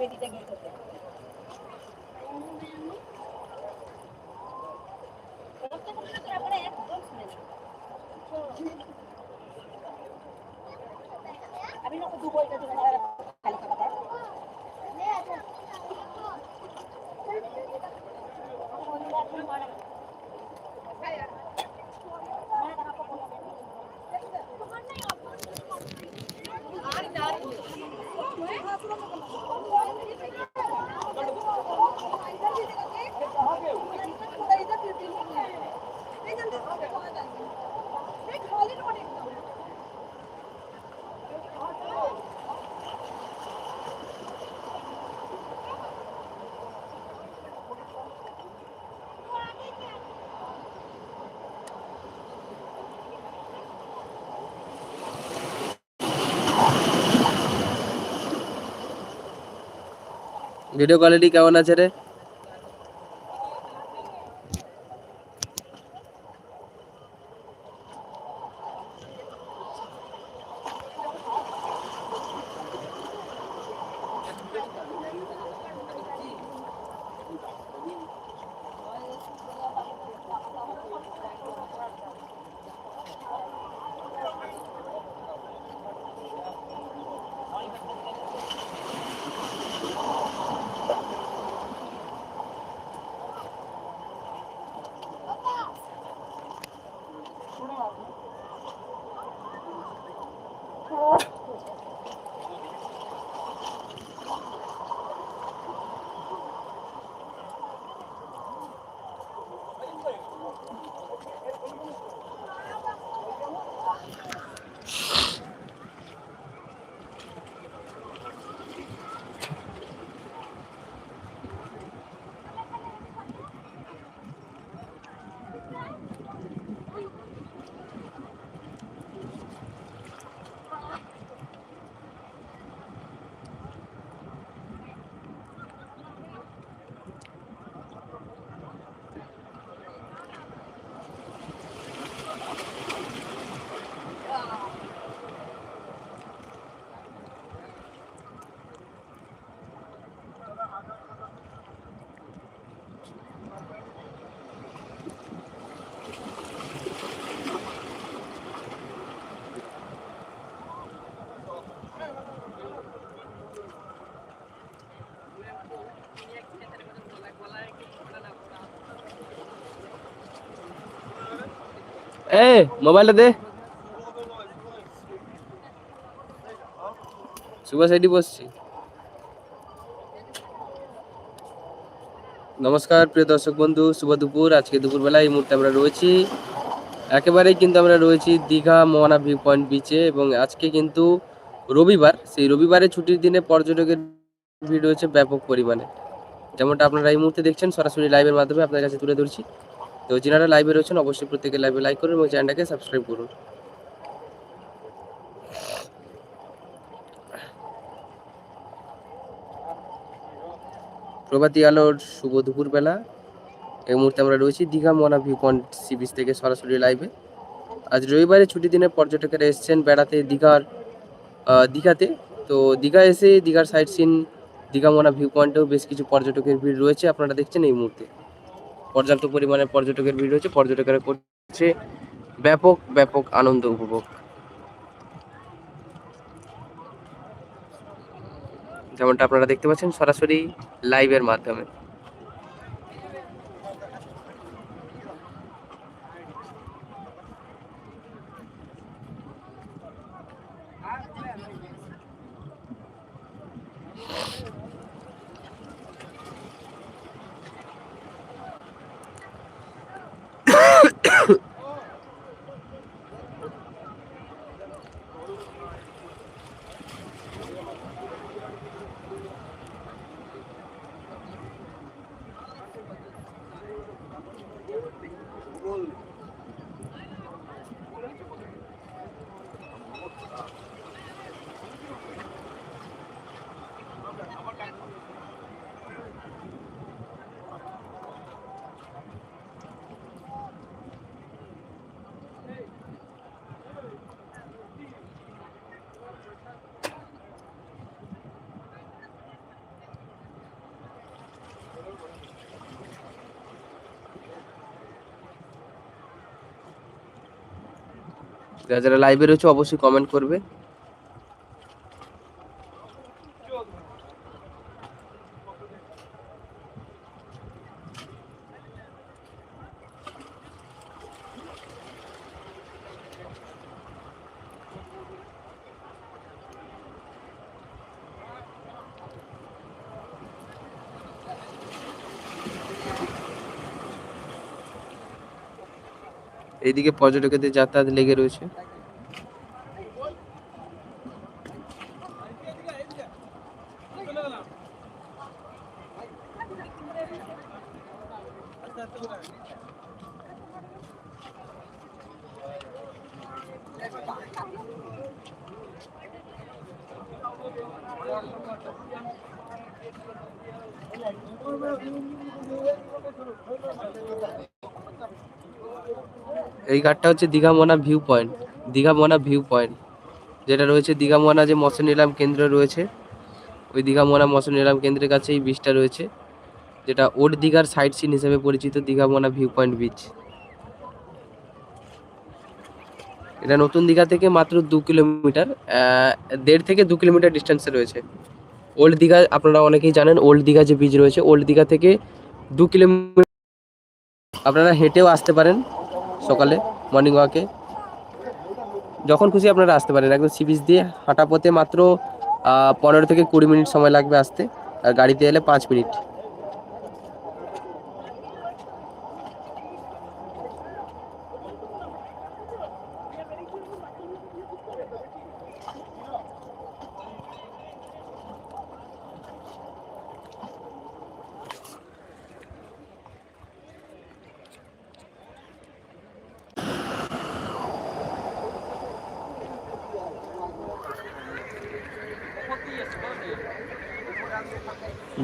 बेटी का गीत होता है। ভিডিও কোয়ালিটি কেমন আছে রে? এ, মোবাইলটা দে। শুভ সাইডে বসছি। নমস্কার, প্রিয় দর্শক বন্ধু, শুভ দুপুর। আজকে দুপুরবেলা এই মুহূর্তে আমরা রয়েছি। একেবারেই কিন্তু আমরা রয়েছি দীঘা মোহনা ভিউ পয়েন্ট বিচে এবং আজকে কিন্তু রবিবার। সেই রবিবারে ছুটির দিনে পর্যটকের ভিড় রয়েছে ব্যাপক পরিমাণে। যেমনটা আপনারা এই মুহূর্তে দেখছেন, সরাসরি লাইভের মাধ্যমে আপনার কাছে তুলে ধরছি। তো যারা লাইভে রয়েছেন, অবশ্যই প্রত্যেকে লাইভে লাইক করুন এবং চ্যানেলটাকে সাবস্ক্রাইব করুন। প্রভাতী আলোর শুভ দুপুরবেলা। এই মুহূর্তে আমরা রয়েছি Digha Mohona view point sea beach থেকে সরাসরি লাইভে আজ রবিবারে ছুটির দিনে পর্যটকেরা এসেছেন বেড়াতে, দীঘার দীঘাতে। তো দীঘা এসে দীঘার side scene Digha Mohona view পয়েন্টেও বেশ কিছু পর্যটকের ভিড় রয়েছে। আপনারা দেখছেন এই মুহূর্তে। পর্যাপ্ত পরিমাণে পর্যটকের ভিড় হচ্ছে পর্যটকেরা করছে ব্যাপক ব্যাপক আনন্দ উপভোগ। যেমনটা আপনারা দেখতে পাচ্ছেন, সরাসরি লাইভের মাধ্যমে। যারা লাইভে রয়েছে অবশ্যই কমেন্ট করবে। এইদিকে পর্যটকদের যাতায়াত লেগে রয়েছে। এই ঘাটটা হচ্ছে Digha Mohona view point Digha Mohona view point যেটা রয়েছে দীঘা মোনা যে মৎস্য নিলাম কেন্দ্র রয়েছে, ওই দীঘা মোনা মৎস্য নিলাম কেন্দ্রের কাছে এই বীজটা রয়েছে, যেটা ওল্ড দীঘার সাইট সিন হিসেবে পরিচিত Digha Mohona view point beach এটা নতুন দীঘা থেকে মাত্র দু কিলোমিটার দেড় থেকে দু কিলোমিটার ডিস্টেন্সে রয়েছে। ওল্ড দীঘা আপনারা অনেকেই জানেন, ওল্ড দীঘা যে বীজ রয়েছে, ওল্ড দীঘা থেকে দু কিলোমিটার আপনারা হেঁটেও আসতে পারেন। সকালে মর্নিং ওয়াকে যখন খুশি আপনারা আসতে পারেন, একদম সি বিচ দিয়ে হাঁটা পথে মাত্র পনেরো থেকে কুড়ি মিনিট সময় লাগবে আসতে। আর গাড়িতে এলে পাঁচ মিনিট।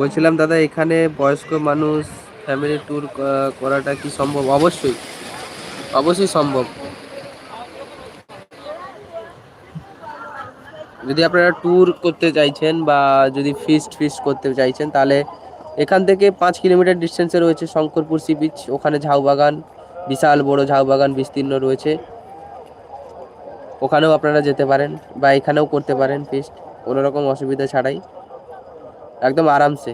বলছিলাম, দাদা, এখানে বয়স্ক মানুষ ফ্যামিলি ট্যুর করাটা কি সম্ভব? অবশ্যই। অবশ্যই সম্ভব। যদি আপনারা ট্যুর করতে চাইছেন বা যদি ফিস্ট ফিস্ট করতে চাইছেন, তাহলে এখান থেকে পাঁচ কিলোমিটার ডিস্টেন্সে রয়েছে শঙ্করপুর সি বিচ ওখানে ঝাউবাগান বিশাল বড় ঝাউবাগান বিস্তীর্ণ রয়েছে। ওখানেও আপনারা যেতে পারেন বা এখানেও করতে পারেন ফিস্ট কোনো রকম অসুবিধা ছাড়াই। একদম আরামসে।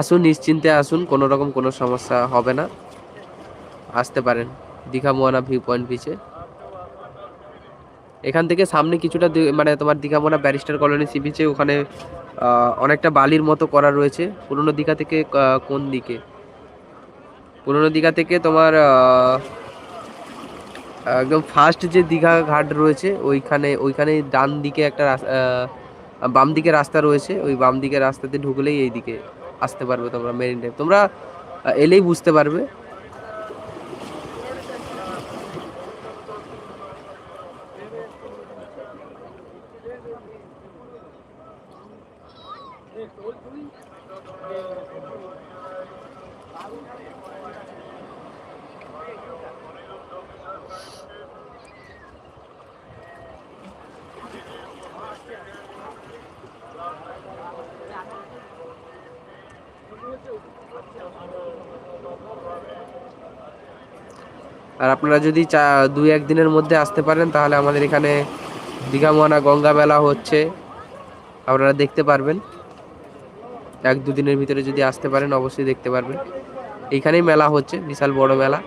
আসুন, নিশ্চিন্তে আসুন, কোনো রকম কোনো সমস্যা হবে না। আসতে পারেন, দীঘা মোয়ানা ভিউ পয়েন্ট বিচে এখান থেকে সামনে কিছুটা মানে তোমার Digha Mohona barrister colony sea বিচে ওখানে অনেকটা বালির মতো করা রয়েছে। পুরনো দীঘা থেকে কোন দিকে? পুরনো দীঘা থেকে তোমার একদম ফার্স্ট যে দীঘা ঘাট রয়েছে, ওইখানে ওইখানে ডান দিকে একটা বাম দিকে রাস্তা রয়েছে। ওই বাম দিকে রাস্তাতে ঢুকলেই এই দিকে আসতে পারবে তোমরা মেরিন ড্রাইভ তোমরা এলেই বুঝতে পারবে আর আপনারা যদি চা দুই এক দিনের মধ্যে আসতে পারেন, তাহলে আমাদের এখানে দীঘা মোয়ানা গঙ্গা মেলা হচ্ছে। আপনারা দেখতে পারবেন। এক দুদিনের ভিতরে যদি আসতে পারেন, অবশ্যই দেখতে পারবেন। এইখানেই মেলা হচ্ছে, বিশাল বড় মেলা।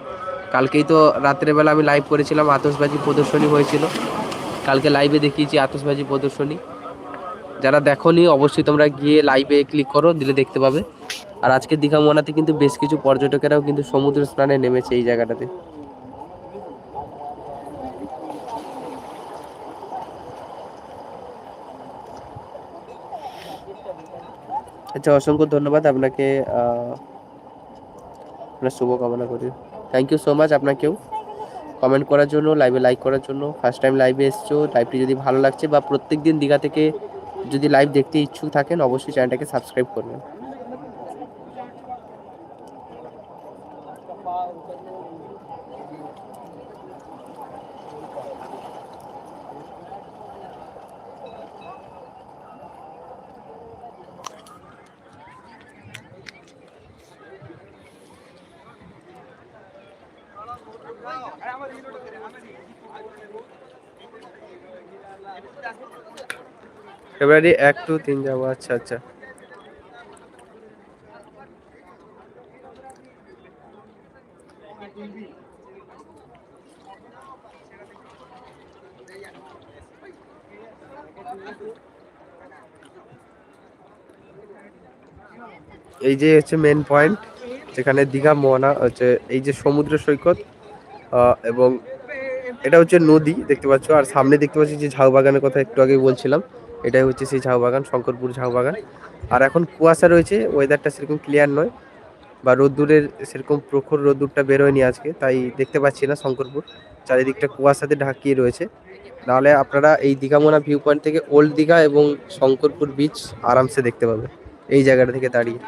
কালকেই তো রাত্রেবেলা আমি লাইভ করেছিলাম, আতশবাজি প্রদর্শনী হয়েছিল। কালকে লাইভে দেখিয়েছি আতশবাজি প্রদর্শনী। যারা দেখোনি, অবশ্যই তোমরা গিয়ে লাইভে ক্লিক করো, দিলে দেখতে পাবে। আর আজকে দীঘা মোয়ানাতে কিন্তু বেশ কিছু পর্যটকেরাও কিন্তু সমুদ্র স্নানে নেমেছে এই জায়গাটাতে। আচ্ছা অসংখ্য ধন্যবাদ আপনাকে আপনার শুভকামনা করি। থ্যাংক ইউ সো মাচ আপনাকেও। কমেন্ট করার জন্য লাইভে লাইক করার জন্য। ফার্স্ট টাইম লাইভে এসছো লাইভটি যদি ভালো লাগছে বা প্রত্যেক দিন দীঘা থেকে যদি লাইভ দেখতে ইচ্ছুক থাকেন, অবশ্যই চ্যানেলটাকে সাবস্ক্রাইব করবেন। ফেব্রুয়ারি এক টু তিন যাব আচ্ছা আচ্ছা। এই যে হচ্ছে মেন পয়েন্ট যেখানে দীঘা মোহনা হচ্ছে এই যে সমুদ্র সৈকত এবং এটা হচ্ছে নদী, দেখতে পাচ্ছ। আর সামনে দেখতে পাচ্ছি যে ঝাউ বাগানের কথা একটু আগে বলছিলাম। এটাই হচ্ছে সেই ঝাউ বাগান, শঙ্করপুর ঝাউ বাগান। আর এখন কুয়াশা রয়েছে ওয়েদারটা সেরকম ক্লিয়ার নয়। বা রোদ্দুরের সেরকম প্রখর রোদ্দুরটা বেরোয়নি আজকে, তাই দেখতে পাচ্ছি না শঙ্করপুর। চারিদিকটা কুয়াশাতে ঢাকিয়ে রয়েছে। নাহলে আপনারা এই দীঘামোনা ভিউ পয়েন্ট থেকে ওল্ড দীঘা এবং শঙ্করপুর বিচ আরামসে দেখতে পাবেন, এই জায়গাটা থেকে দাঁড়িয়ে।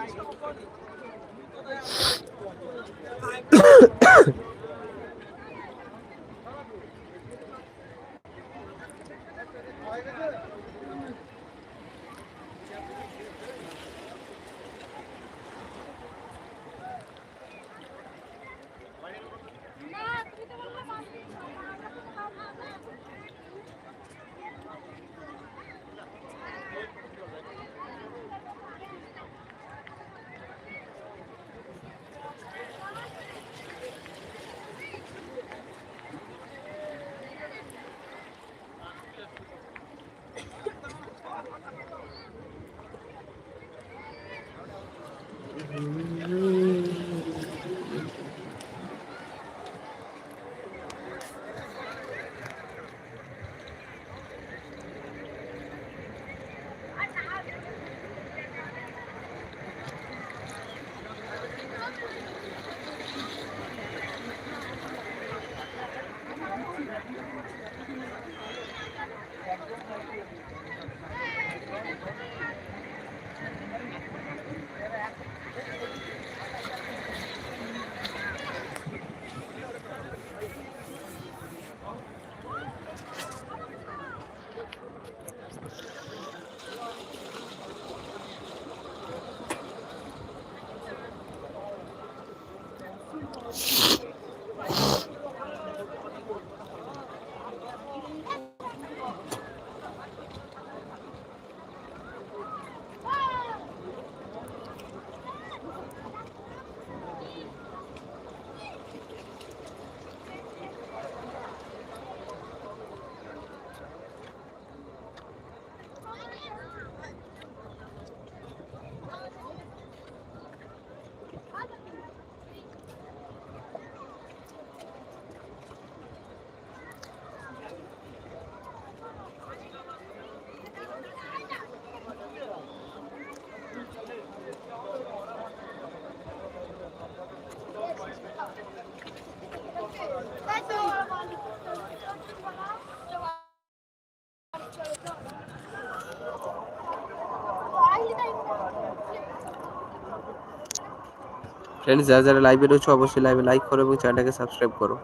ফ্রেন্ডস যারা যারা লাইভে রয়েছে অবশ্যই লাইভে লাইক করো এবং চ্যানেলটাকে সাবস্ক্রাইব করো।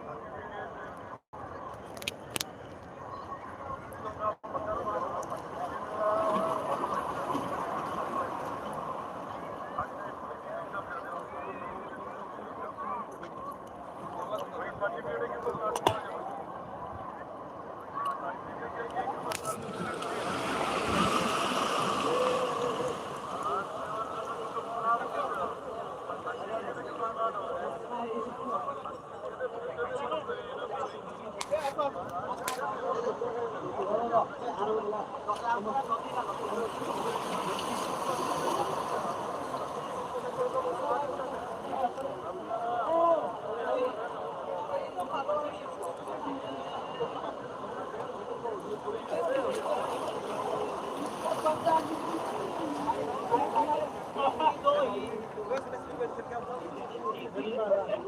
Thank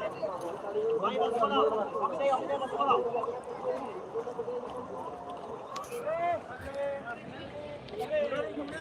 you.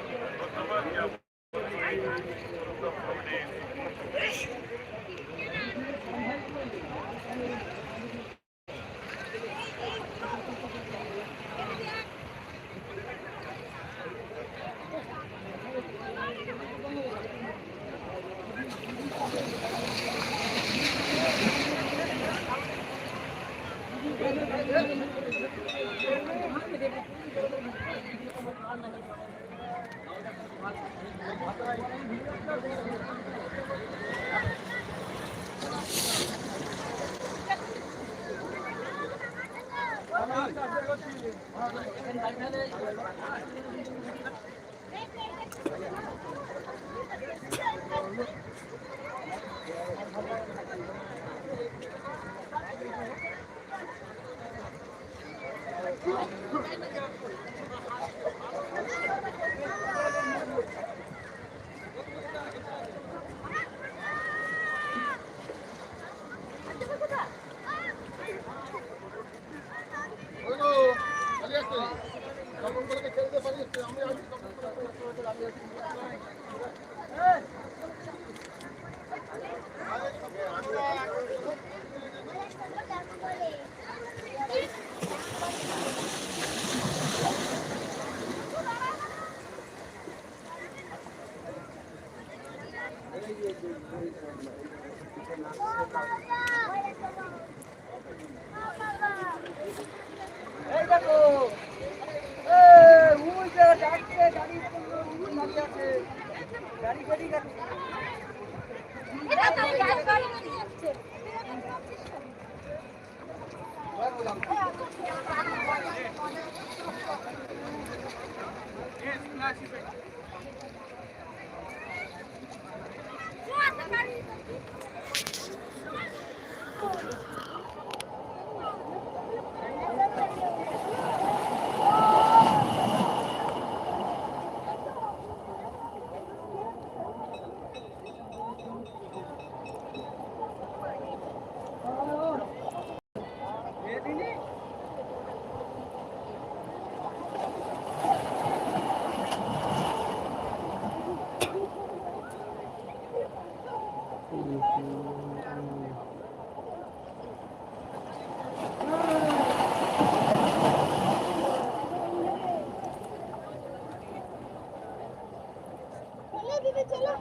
এই दीदी चलो